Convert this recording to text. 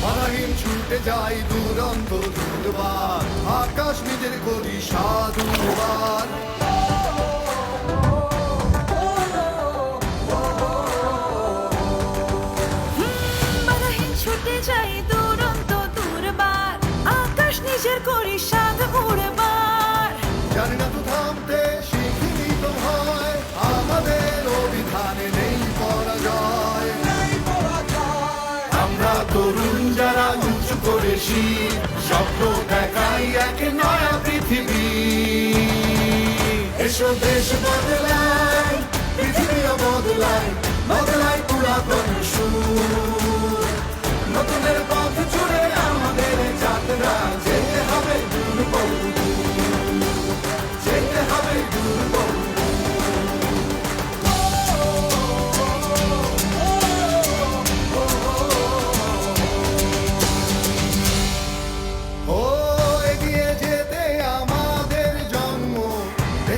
ছুটে যাই দুরন্ত দুর্বার। আকাশ নিজের করি সাধুবার বাধাহীন ছুটে যাই দুরন্ত দূরবার। আকাশ নিজের করি সাধ উড়বার জানি না তো থামতে তরুণ যারা উঁচু করে শীত স্বপ্ন দেখাই এক নয়া পৃথিবী। এসো দেশ